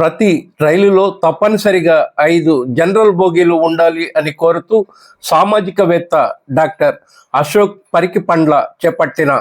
ప్రతి రైలులో తప్పనిసరిగా ఐదు జనరల్ బోగీలు ఉండాలి అని కోరుతూ సామాజికవేత్త డాక్టర్ అశోక్ పరికిపండ్ల చేపట్టిన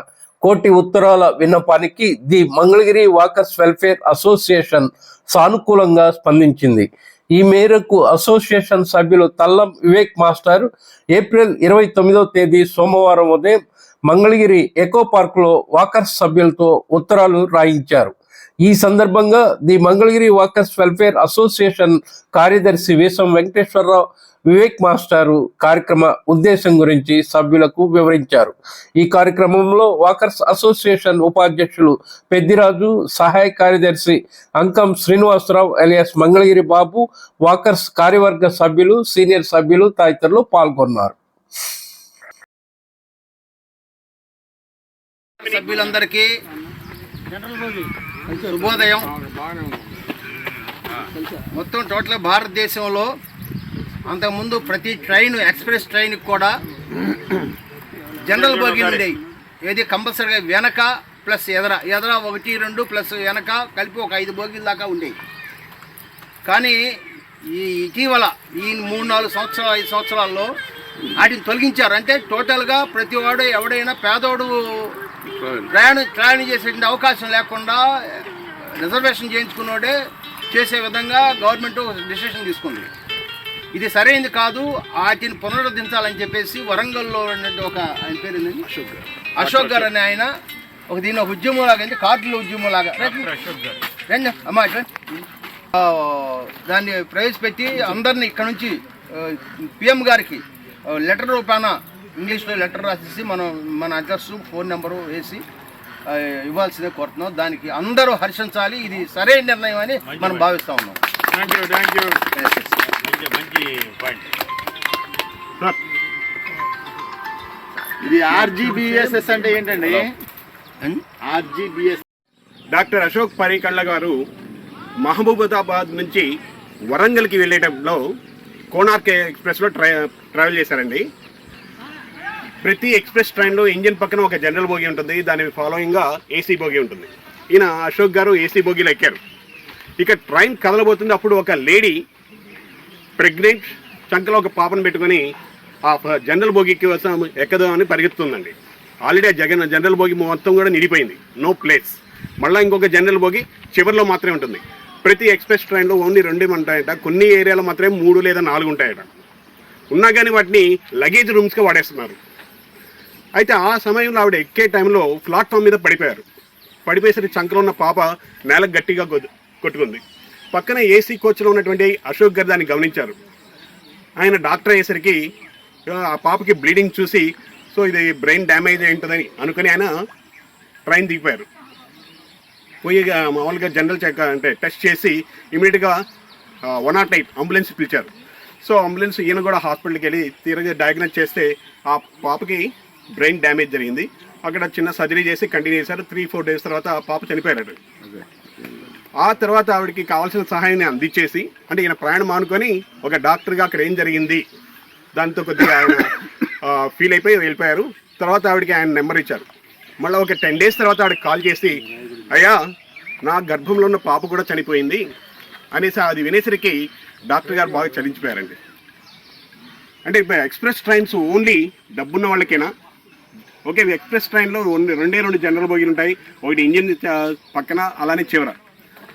కోటి ఉత్తరాల విన్నపానికి the Mangalagiri walkers welfare association సానుకూలంగా స్పందించింది. ఈ మేరకు అసోసియేషన్ సభ్యులు తల్లం వివేక్ మాస్టర్ ఏప్రిల్ ఇరవై తొమ్మిదవ తేదీ సోమవారం ఉదయం మంగళగిరి ఎకో పార్కులో వాకర్స్ సభ్యులతో ఉత్తరాలు రాయించారు. ఈ సందర్భంగా the Mangalagiri walkers welfare association కార్యదర్శి వీసం వెంకటేశ్వరరావు వివేక్ మాస్టారు కార్యక్రమ ఉద్దేశం గురించి సభ్యులకు వివరించారు. ఈ కార్యక్రమంలో వాకర్స్ అసోసియేషన్ ఉపాధ్యక్షులు పెద్దిరాజు సహాయ కార్యదర్శి అంకం శ్రీనివాసరావు ఎలియాస్ మంగళగిరి బాబు వాకర్స్ కార్యవర్గ సభ్యులు సీనియర్ సభ్యులు తదితరులు పాల్గొన్నారు. సభ్యులందరికీ శుభోదయం. మొత్తం టోటల్ భారతదేశంలో అంతకుముందు ప్రతి ట్రైన్ ఎక్స్ప్రెస్ ట్రైన్కి కూడా జనరల్ బోగీలు ఉండేవి ఏది కంపల్సరీగా వెనక ప్లస్ ఎదర ఎదర ఒకటి రెండు ప్లస్ వెనక కలిపి ఒక ఐదు బోగీల దాకా ఉండేవి. కానీ ఈ ఇటీవల ఈ మూడు నాలుగు సంవత్సరాలు ఐదు సంవత్సరాల్లో వాటిని తొలగించారు. అంటే టోటల్గా ప్రతి వాడు ఎవడైనా పేదోడు ప్రయాణం ప్రయాణం చేసే అవకాశం లేకుండా రిజర్వేషన్ చేయించుకున్నోడే చేసే విధంగా గవర్నమెంట్ డిసిషన్ తీసుకుంది. ఇది సరైనది కాదు వాటిని పునరుద్ధరించాలని చెప్పేసి వరంగల్లో ఒక ఆయన పేరు ఏంటండి? అశోక్ గారు. అనే ఆయన ఒక దీని ఒక ఉద్యమం లాగా అంటే కార్డుల ఉద్యమం లాగా రండి అమ్మా ఇట్లా దాన్ని ప్రవేశపెట్టి అందరిని ఇక్కడ నుంచి పిఎం గారికి లెటర్ రూపాన ఇంగ్లీష్లో లెటర్ రాసేసి మనం మన అడ్రస్ ఫోన్ నెంబరు వేసి ఇవ్వాల్సిందే కోరుతున్నాం. దానికి అందరూ హర్షించాలి. ఇది సరైన నిర్ణయం అని మనం భావిస్తా ఉన్నాం. థ్యాంక్ యూ థ్యాంక్ యూ మంచి మంచి పాయింట్ ఇది ఆర్జీబీఎస్ఎస్ అంటే ఏంటండి? ఉం? ఆర్జీబీఎస్. డాక్టర్ అశోక్ పరికళ్ళ గారు మహబూబాబాద్ నుంచి వరంగల్కి వెళ్ళేటప్పుడు కోనార్క్ ఎక్స్ప్రెస్లో ట్రై ట్రావెల్ చేశారండి. ప్రతి ఎక్స్ప్రెస్ ట్రైన్లో ఇంజిన్ పక్కన ఒక జనరల్ బోగి ఉంటుంది. దాని ఫాలోయింగ్గా ఏసీ బోగి ఉంటుంది. ఈయన అశోక్ గారు ఏసీ బోగిలో ఎక్కారు. ఇక ట్రైన్ కదలబోతుంది. అప్పుడు ఒక లేడీ ప్రెగ్నెంట్ చంకలో ఒక పాపను పెట్టుకొని ఆ జనరల్ బోగికి కోసం ఎక్కదు అని పరిగెత్తుందండి ఆల్రెడీ ఆ జగన్ జనరల్ బోగి మొత్తం కూడా నిండిపోయింది. నో ప్లేస్ మళ్ళీ ఇంకొక జనరల్ బోగి చివరిలో మాత్రమే ఉంటుంది. ప్రతి ఎక్స్ప్రెస్ ట్రైన్లో ఓన్లీ రెండే ఉంటాయట. కొన్ని ఏరియాలో మాత్రమే మూడు లేదా నాలుగు ఉంటాయట. ఉన్నా కానీ వాటిని లగేజ్ రూమ్స్గా వాడేస్తున్నారు. అయితే ఆ సమయంలో ఆవిడ ఎక్కే టైంలో ప్లాట్ఫామ్ మీద పడిపోయారు. పడిపోయేసరికి చంకలో ఉన్న పాప నేలకు గట్టిగా కొట్టుకుంది. పక్కన ఏసీ కోచ్లో ఉన్నటువంటి అశోక్ గారు దాన్ని గమనించారు. ఆయన డాక్టర్ అయ్యేసరికి ఆ పాపకి బ్లీడింగ్ చూసి సో ఇది బ్రెయిన్ డ్యామేజ్ అయి ఉంటుందని అనుకుని ఆయన ట్రైన్ దిగిపోయారు. పోయి మామూలుగా జనరల్ చెక్ అంటే టెస్ట్ చేసి ఇమీడియట్గా వన్ నాట్ ఎయిట్ అంబులెన్స్ పిలిచారు. సో అంబులెన్స్ ఈయన కూడా హాస్పిటల్కి వెళ్ళి తీరగా డయాగ్నోస్ చేస్తే ఆ పాపకి బ్రెయిన్ డ్యామేజ్ జరిగింది. అక్కడ చిన్న సర్జరీ చేసి కంటిన్యూ చేశారు. త్రీ ఫోర్ డేస్ తర్వాత ఆ పాప చనిపోయారు ఆ తర్వాత ఆవిడకి కావాల్సిన సహాయాన్ని అందించేసి అంటే ఈయన ప్రయాణం మానుకొని ఒక డాక్టర్గా అక్కడ ఏం జరిగింది? దాంతో కొద్దిగా ఆయన ఫీల్ అయిపోయి వెళ్ళిపోయారు. తర్వాత ఆవిడకి ఆయన నెంబర్ ఇచ్చారు. మళ్ళీ ఒక టెన్ డేస్ తర్వాత ఆవిడకి కాల్ చేసి అయ్యా నా గర్భంలో ఉన్న పాప కూడా చనిపోయింది అనేసి అది వినేసరికి డాక్టర్ గారు బాగా చలించిపోయారండి. అంటే ఎక్స్ప్రెస్ ట్రైన్స్ ఓన్లీ డబ్బున్న వాళ్ళకేనా? ఓకే ఎక్స్ప్రెస్ ట్రైన్లో రెండు రెండే రెండు జనరల్ బోగీలు ఉంటాయి. ఒకటి ఇంజిన్ పక్కన అలానే చివర.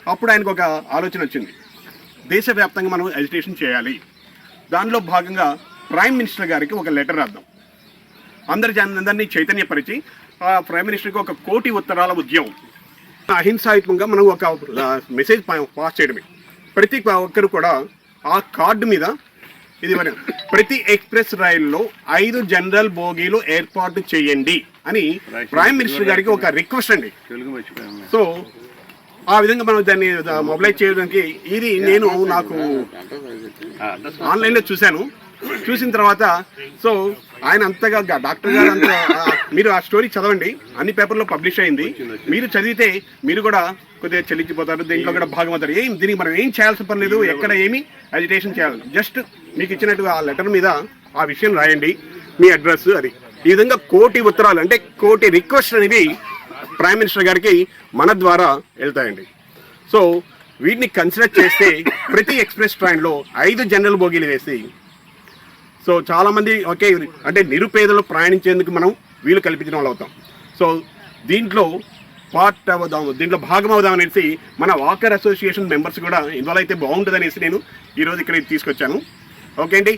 అప్పుడు ఆయనకు ఒక ఆలోచన వచ్చింది. దేశవ్యాప్తంగా మనం ఎజిటేషన్ చేయాలి. దానిలో భాగంగా ప్రైమ్ మినిస్టర్ గారికి ఒక లెటర్ రాద్దాం. అందరి జన అందరినీ చైతన్యపరిచి ఆ ప్రైమ్ మినిస్టర్కి ఒక కోటి ఉత్తరాల ఉద్యమం. అహింసాయుతంగా మనం ఒక మెసేజ్ పాస్ చేయడమే. ప్రతి ఒక్కరు కూడా ఆ కార్డు మీద ఇది మరి ప్రతి ఎక్స్ప్రెస్ రైల్లో ఐదు జనరల్ బోగీలు ఏర్పాటు చేయండి అని ప్రైమ్ మినిస్టర్ గారికి ఒక రిక్వెస్ట్ అండి. సో ఆ విధంగా మనం దాన్ని మొబిలైజ్ చేయడానికి ఇది నేను నాకు ఆన్లైన్లో చూశాను. చూసిన తర్వాత సో ఆయన అంతగా డాక్టర్ గారు అంత మీరు ఆ స్టోరీ చదవండి. అన్ని పేపర్లో పబ్లిష్ అయింది. మీరు చదివితే మీరు కూడా కొద్దిగా చెల్లించిపోతారు. దీంట్లో కూడా భాగమవుతారు ఏం దీనికి మనం ఏం చేయాల్సిన పని లేదు. ఎక్కడ ఏమి అజిటేషన్ చేయాలి. జస్ట్ మీకు ఇచ్చినట్టు ఆ లెటర్ మీద ఆ విషయం రాయండి. మీ అడ్రస్ అది. ఈ విధంగా కోటి ఉత్తరాలు అంటే కోటి రిక్వెస్ట్ అనేవి ప్రైమ్ మినిస్టర్ గారికి మన ద్వారా వెళ్తాయండి. సో వీటిని కన్సిడర్ చేస్తే ప్రతి ఎక్స్ప్రెస్ ట్రైన్లో ఐదు జనరల్ బోగీలు వేసి సో చాలామంది ఓకే అంటే నిరుపేదలు ప్రయాణించేందుకు మనం వీలు కల్పించిన వాళ్ళు అవుతాం. సో దీంట్లో పార్ట్ అవుదాం దీంట్లో భాగం అవుదాం అనేసి మన వాకర్ అసోసియేషన్ మెంబర్స్ కూడా ఇన్వాల్వ్ అయితే బాగుంటుంది అనేసి నేను ఈరోజు ఇక్కడ తీసుకొచ్చాను. ఓకే అండి?